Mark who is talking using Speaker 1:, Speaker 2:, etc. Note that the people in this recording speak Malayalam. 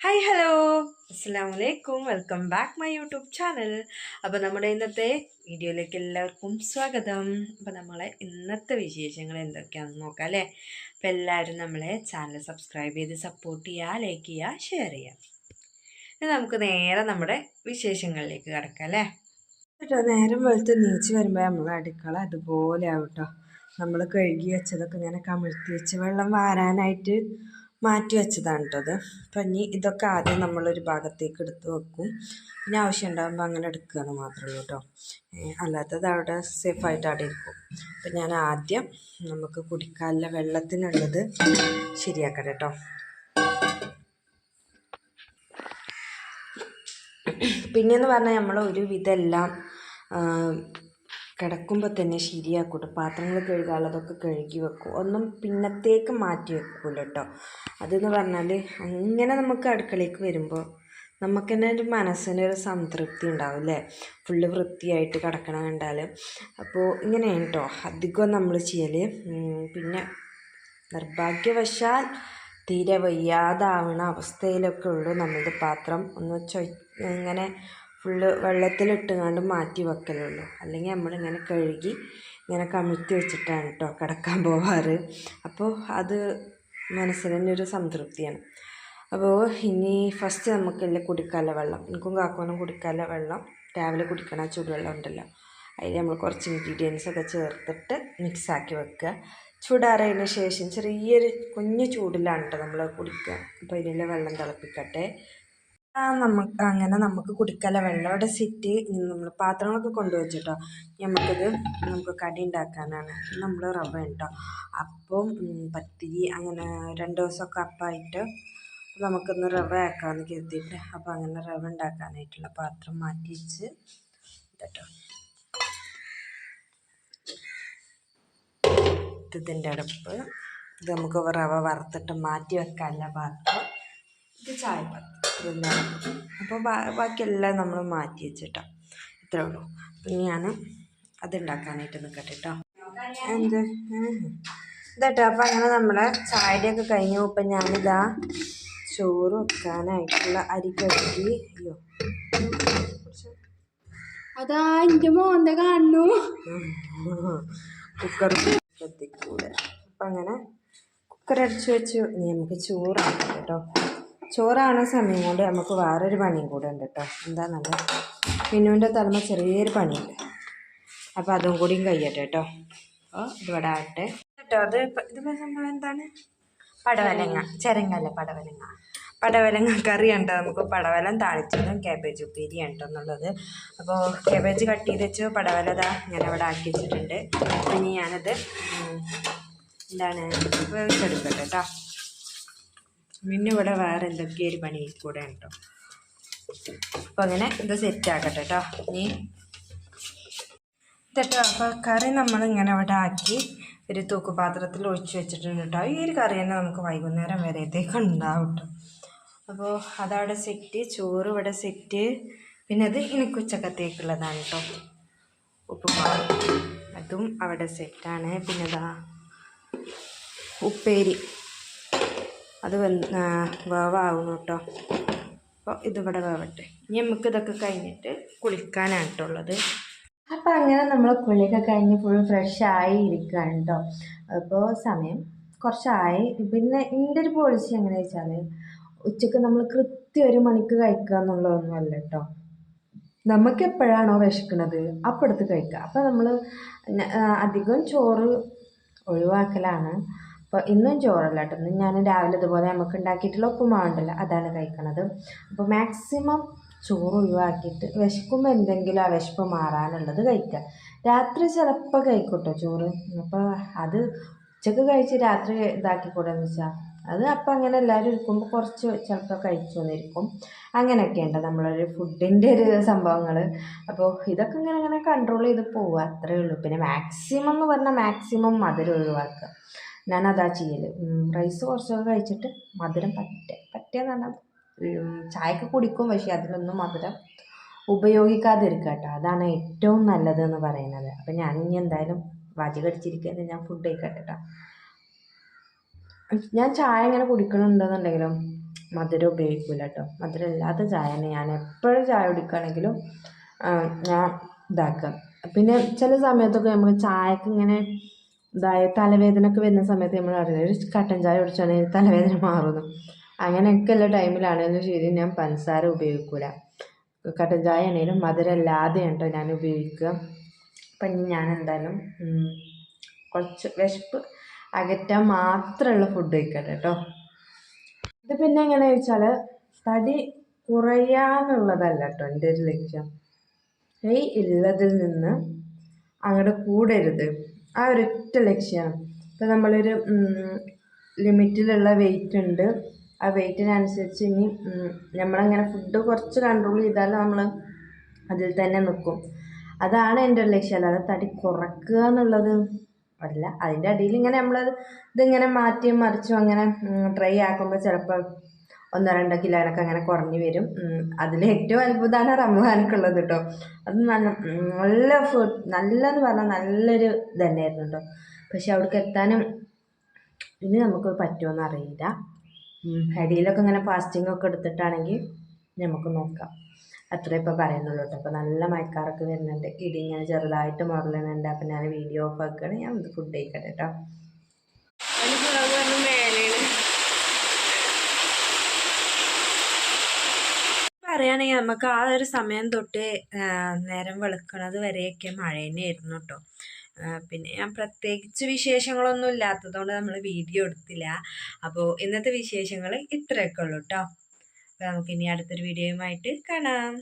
Speaker 1: ഹായ് ഹലോ അസ്സാം വലൈക്കും welcome back my YouTube channel അപ്പോൾ നമ്മുടെ ഇന്നത്തെ വീഡിയോയിലേക്ക് എല്ലാവർക്കും സ്വാഗതം. അപ്പോൾ നമ്മളെ ഇന്നത്തെ വിശേഷങ്ങൾ എന്തൊക്കെയാണെന്ന് നോക്കാം അല്ലേ? അപ്പോൾ എല്ലാവരും നമ്മളെ ചാനൽ സബ്സ്ക്രൈബ് ചെയ്ത് സപ്പോർട്ട് ചെയ്യുക ലൈക്ക് ചെയ്യുക ഷെയർ ചെയ്യുക നമുക്ക് നേരെ നമ്മുടെ വിശേഷങ്ങളിലേക്ക് കിടക്കാം അല്ലേ? കേട്ടോ നേരം വെളുത്ത് നീച്ച് വരുമ്പോൾ നമ്മൾ അടുക്കള അതുപോലെ ആവും കേട്ടോ. നമ്മൾ കഴുകി വെച്ചതൊക്കെ ഇങ്ങനെ കമിഴ്ത്തി വെച്ച് വെള്ളം വാരാനായിട്ട് മാറ്റി വെച്ചതാണ് കേട്ടോ അത്. അപ്പം ഇനി ഇതൊക്കെ ആദ്യം നമ്മളൊരു ഭാഗത്തേക്ക് എടുത്ത് വെക്കും. പിന്നെ ആവശ്യം ഉണ്ടാകുമ്പോൾ അങ്ങനെ എടുക്കുകയെന്ന് മാത്രമേ ഉള്ളൂ കേട്ടോ അല്ലാത്തത് അവിടെ സേഫായിട്ട് അവിടെ ഇരിക്കും. അപ്പം ഞാൻ ആദ്യം നമുക്ക് കുടിക്കാനുള്ള വെള്ളത്തിനുള്ളത് ശരിയാക്കട്ടെ കേട്ടോ പിന്നെയെന്ന് പറഞ്ഞാൽ നമ്മൾ ഒരുവിധം എല്ലാം കിടക്കുമ്പോൾ തന്നെ ശരിയാക്കൂട്ടോ. പാത്രങ്ങൾ കഴുകാനുള്ളതൊക്കെ കഴുകി വെക്കും. ഒന്നും പിന്നത്തേക്ക് മാറ്റി വെക്കൂല കേട്ടോ അതെന്ന് പറഞ്ഞാൽ അങ്ങനെ നമുക്ക് അടുക്കളയിലേക്ക് വരുമ്പോൾ നമുക്ക് തന്നെ ഒരു മനസ്സിനൊരു സംതൃപ്തി ഉണ്ടാവും അല്ലേ ഫുള്ള് വൃത്തിയായിട്ട് കിടക്കണം കണ്ടാൽ അപ്പോൾ ഇങ്ങനെയാണ് കേട്ടോ അധികം നമ്മൾ ചെയ്യൽ പിന്നെ നിർഭാഗ്യവശാൽ തീരെ വയ്യാതാവണ അവസ്ഥയിലൊക്കെ ഉള്ളൂ നമ്മളുടെ പാത്രം. ഒന്ന് ചൊയ് ഇങ്ങനെ ഫുള്ള് വെള്ളത്തിലിട്ടുകൊണ്ട് മാറ്റി വെക്കലുള്ളൂ. അല്ലെങ്കിൽ നമ്മളിങ്ങനെ കഴുകി ഇങ്ങനെ കമിഴ്ത്തി വെച്ചിട്ടാണ് കേട്ടോ കിടക്കാൻ പോവാറ്. അപ്പോൾ അത് മനസ്സിന് തന്നെ ഒരു സംതൃപ്തിയാണ്. അപ്പോൾ ഇനി ഫസ്റ്റ് നമുക്കല്ലേ കുടിക്കാനുള്ള വെള്ളം. എനിക്കും കാക്കോനും കുടിക്കാനുള്ള വെള്ളം. രാവിലെ കുടിക്കണ ചൂടുവെള്ളം ഉണ്ടല്ലോ. അതിൽ നമ്മൾ കുറച്ച് ഇൻഗ്രീഡിയൻസ് ഒക്കെ ചേർത്തിട്ട് മിക്സാക്കി വെക്കുക. ചൂടാറിയതിന് ശേഷം ചെറിയൊരു കുഞ്ഞു ചൂടിലാണ് കേട്ടോ നമ്മൾ കുടിക്കുക. അപ്പോൾ ഇതിലെ വെള്ളം തിളപ്പിക്കട്ടെ. നമുക്ക് അങ്ങനെ നമുക്ക് കുടിക്കല. വെള്ളം ഇവിടെ സെറ്റ് നമ്മൾ പാത്രങ്ങളൊക്കെ കൊണ്ടുവച്ചിട്ടോ. നമുക്കിത് നമുക്ക് കടി ഉണ്ടാക്കാനാണ് നമ്മൾ റവ ഉണ്ടോ അപ്പം പത്തിരി അങ്ങനെ രണ്ട് ദിവസമൊക്കെ അപ്പായിട്ട് നമുക്കൊന്ന് റവ ആക്കാമെന്ന് കരുതിയിട്ട് അപ്പോൾ അങ്ങനെ റവ ഉണ്ടാക്കാനായിട്ടുള്ള പാത്രം മാറ്റി വെച്ച് കേട്ടോ ഇതിന്റെ അടുപ്പ്. ഇത് നമുക്ക് റവ വറുത്തിട്ട് മാറ്റി വെക്കാനുള്ള പാത്രം. ഇത് ചായപാത്രം ഇതെല്ലാം അപ്പോൾ ബാക്കിയെല്ലാം നമ്മൾ മാറ്റി വെച്ചിട്ടോ. ഇത്രേ ഉള്ളൂ. അപ്പം ഞാൻ അതുണ്ടാക്കാനായിട്ട് നിൽക്കട്ടെ കേട്ടോ എന്ത്? ഇതട്ടോ അപ്പം അങ്ങനെ നമ്മുടെ ചായയുടെയൊക്കെ കഴിഞ്ഞു. ഇപ്പം ഞാനിതാ ചോറ് വെക്കാനായിട്ടുള്ള അരി കഴുകി. അയ്യോ.
Speaker 2: അതാ എന്റെ മോന്ത കാണുന്നു.
Speaker 1: കുക്കർ ശ്രദ്ധിക്കൂടെ അപ്പം അങ്ങനെ കുക്കർ അടിച്ചു വെച്ചു. ഇനി നമുക്ക് ചോറാക്കാം കേട്ടോ. ചോറാണ് സമയം കൊണ്ട് നമുക്ക് വേറൊരു പണിയും കൂടെ ഉണ്ട് കേട്ടോ എന്താണെന്നല്ല മിന്നുവിന്റെ തലമ ചെറിയൊരു പണിയുണ്ട്. അപ്പോൾ അതും കൂടിയും കഴിയട്ടെ കേട്ടോ അപ്പോൾ ഇവിടെ ആട്ടെ കേട്ടോ അത് ഇതിപ്പോൾ സംഭവം എന്താണ്? പടവലങ്ങ ചെരങ്ങല്ല പടവലങ്ങ. പടവലങ്ങ കറി ഉണ്ടോ നമുക്ക് പടവലം താളിച്ചതും ക്യാബേജ് ഉപ്പേരിയാണ് ഉണ്ടോ എന്നുള്ളത്. അപ്പോൾ ക്യാബേജ് കട്ട് ചെയ്ത് വെച്ച് പടവല ഇതാ ഞാൻ അവിടെ ആക്കി വെച്ചിട്ടുണ്ട്. ഇനി ഞാനത് എന്താണ് വേവിച്ചെടുക്കട്ടെ കേട്ടോ പിന്നെ ഇവിടെ വേറെ എന്തൊക്കെ ഒരു പണി കൂടെ ഉണ്ടോ അപ്പോൾ അങ്ങനെ ഇത് സെറ്റ് ആക്കട്ടെ കേട്ടോ ഇനി കേട്ടോ അപ്പോൾ കറി നമ്മൾ ഇങ്ങനെ ഇവിടെ ആക്കി ഒരു തൂക്കുപാത്രത്തിൽ ഒഴിച്ച് വെച്ചിട്ടുണ്ട് കേട്ടോ ഈ ഒരു കറി തന്നെ നമുക്ക് വൈകുന്നേരം വരെയത്തേക്ക് ഉണ്ടാവും കേട്ടോ അപ്പോൾ അതവിടെ സെറ്റ് ചോറ് ഇവിടെ സെറ്റ് പിന്നെ അത് എനിക്ക് ഉച്ചക്കത്തേക്കുള്ളതാണ് കേട്ടോ ഉപ്പുമാവ്. അതും അവിടെ സെറ്റാണ് പിന്നെ ഇതാ ഉപ്പേരി. അത് വേവാകുന്നു കേട്ടോ അപ്പോൾ ഇതിവിടെ വേവട്ടെ. ഇനി നമുക്ക് ഇതൊക്കെ കഴിഞ്ഞിട്ട് കുളിക്കാനാണ് കേട്ടുള്ളത് അപ്പോൾ അങ്ങനെ നമ്മൾ കുളിയൊക്കെ കഴിഞ്ഞ് ഫുൾ ഫ്രഷ് ആയി ഇരിക്കുകയാണ് കേട്ടോ അപ്പോൾ സമയം കുറച്ചായി. പിന്നെ എന്റെ ഒരു പോളിസി എങ്ങനെ വെച്ചാൽ ഉച്ചയ്ക്ക് നമ്മൾ കൃത്യം ഒരു മണിക്ക് കഴിക്കുക എന്നുള്ളതൊന്നും അല്ല കേട്ടോ നമുക്ക് എപ്പോഴാണോ വിശക്കുന്നത് അപ്പോഴത്ത് കഴിക്കുക അപ്പോൾ നമ്മൾ അധികം ചോറ് ഒഴിവാക്കലാണ്. അപ്പോൾ ഇന്നും ചോറല്ല കേട്ടോ ഇന്ന് ഞാൻ രാവിലെ ഇതുപോലെ നമുക്ക് ഉണ്ടാക്കിയിട്ടുള്ള ഉപ്പുമാവുണ്ടല്ലോ അതാണ് കഴിക്കണത്. അപ്പോൾ മാക്സിമം ചോറ് ഒഴിവാക്കിയിട്ട് വിശക്കുമ്പോൾ എന്തെങ്കിലും ആ വിശപ്പ് മാറാനുള്ളത് കഴിക്കുക രാത്രി ചിലപ്പോൾ കഴിക്കൂട്ടോ ചോറ്. അപ്പോൾ അത് ഉച്ചയ്ക്ക് കഴിച്ച് രാത്രി ഇതാക്കിക്കൂടെന്ന് വെച്ചാൽ അത് അപ്പം അങ്ങനെ എല്ലാവരും ഇരിക്കുമ്പോൾ കുറച്ച് ചിലപ്പോൾ കഴിച്ചു വന്നിരിക്കും. അങ്ങനെയൊക്കെ ഉണ്ട് നമ്മളൊരു ഫുഡിന്റെ ഒരു സംഭവങ്ങൾ അപ്പോൾ ഇതൊക്കെ ഇങ്ങനെ അങ്ങനെ കൺട്രോൾ ചെയ്ത് പോവുക അത്രയേ ഉള്ളൂ. പിന്നെ മാക്സിമം എന്ന് പറഞ്ഞാൽ മാക്സിമം മധുരം ഒഴിവാക്കുക ഞാനതാ ചെയ്യൽ റൈസ് കുറച്ചൊക്കെ കഴിച്ചിട്ട് മധുരം പറ്റ എന്ന് പറഞ്ഞാൽ ചായക്ക് കുടിക്കും പക്ഷേ അതിലൊന്നും മധുരം ഉപയോഗിക്കാതിരിക്കുക കേട്ടോ അതാണ് ഏറ്റവും നല്ലതെന്ന് പറയുന്നത്. അപ്പം ഞാൻ ഇനി എന്തായാലും വാചി കടിച്ചിരിക്കുന്നത് ഞാൻ ഫുഡ് കഴിക്കട്ടെ കേട്ടോ ഞാൻ ചായ ഇങ്ങനെ കുടിക്കണമെന്നുണ്ടെന്നുണ്ടെങ്കിലും മധുരം ഉപയോഗിക്കില്ല കേട്ടോ മധുരം ഇല്ലാത്ത ചായയാണ് ഞാൻ എപ്പോഴും ചായ കുടിക്കുകയാണെങ്കിലും ഞാൻ ഇതാക്കുക പിന്നെ ചില സമയത്തൊക്കെ നമുക്ക് ചായക്ക് ഇങ്ങനെ ഇതായ തലവേദന ഒക്കെ വരുന്ന സമയത്ത് നമ്മൾ അറിയില്ല ഒരു കട്ടൻ ചായ കുടിച്ചാണെങ്കിൽ തലവേദന മാറുന്നു അങ്ങനെയൊക്കെ ഉള്ള ടൈമിലാണെങ്കിലും ശരി ഞാൻ പഞ്ചസാര ഉപയോഗിക്കില്ല കട്ടൻ ചായ ആണെങ്കിലും മധുരം ഇല്ലാതെ കേട്ടോ ഞാൻ ഉപയോഗിക്കുക. അപ്പം ഞാൻ എന്തായാലും കുറച്ച് വിശപ്പ് അകറ്റാൻ മാത്രമുള്ള ഫുഡ് കഴിക്കട്ടെ കേട്ടോ ഇത് പിന്നെ എങ്ങനെ വെച്ചാൽ തടി കുറയാന്നുള്ളതല്ല കേട്ടോ എന്റെ ഒരു ലക്ഷ്യം. ഈ ഉള്ളതിൽ നിന്ന് അങ്ങോട്ട് കൂടരുത്. ആ ഒരൊറ്റ ലക്ഷ്യമാണ് ഇപ്പം നമ്മളൊരു ലിമിറ്റിലുള്ള വെയിറ്റ് ഉണ്ട്. ആ വെയിറ്റിനനുസരിച്ച് ഇനി നമ്മളങ്ങനെ ഫുഡ് കുറച്ച് കൺട്രോൾ ചെയ്താൽ നമ്മൾ അതിൽ തന്നെ നിൽക്കും അതാണ് എന്റെ ഒരു ലക്ഷ്യം. അല്ലാതെ തടി കുറക്കുക എന്നുള്ളത് അല്ല. അതിന്റെ അടിയിൽ ഇങ്ങനെ നമ്മൾ ഇതിങ്ങനെ മാറ്റിയും മറിച്ചും അങ്ങനെ ട്രൈ ആക്കുമ്പോൾ ചിലപ്പോൾ ഒന്നോ രണ്ടോ കിലോനൊക്കെ അങ്ങനെ കുറഞ്ഞു വരും. അതിൽ ഏറ്റവും അത്ഭുതമാണ് റമദാനക്കുള്ളത് കേട്ടോ. അത് നല്ല നല്ല ഫുഡ് നല്ലതെന്ന് പറഞ്ഞാൽ നല്ലൊരു ഇത് തന്നെയായിരുന്നു കേട്ടോ. പക്ഷെ അവിടേക്ക് എത്താനും ഇനി നമുക്ക് പറ്റുമോയെന്ന് അറിയില്ല. ഉം, അടിയിലൊക്കെ ഇങ്ങനെ ഫാസ്റ്റിംഗ് ഒക്കെ എടുത്തിട്ടാണെങ്കിൽ നമുക്ക് നോക്കാം. അത്രേ ഇപ്പോൾ പറയുന്നുള്ളൂ കേട്ടോ. അപ്പോൾ നല്ല മയക്കാറൊക്കെ വരുന്നുണ്ട്. ഇടി ഇങ്ങനെ ചെറുതായിട്ട് മുറലുന്നുണ്ട് അപ്പം ഞാൻ വീഡിയോ ഓഫ് ആക്കുകയാണ് ഞാൻ ഫുഡ് കഴിക്കട്ടെ കേട്ടോ. പറയുകയാണെങ്കിൽ നമുക്ക് ആ ഒരു സമയം തൊട്ട് നേരം വെളുക്കണത് വരെയൊക്കെ മഴ തന്നെയായിരുന്നു കേട്ടോ. പിന്നെ ഞാൻ പ്രത്യേകിച്ച് വിശേഷങ്ങളൊന്നും ഇല്ലാത്തതുകൊണ്ട് നമ്മൾ വീഡിയോ എടുത്തില്ല. അപ്പോൾ ഇന്നത്തെ വിശേഷങ്ങൾ ഇത്രയൊക്കെ ഉള്ളൂ കേട്ടോ. അപ്പോൾ നമുക്കിനി അടുത്തൊരു വീഡിയോയുമായിട്ട് കാണാം.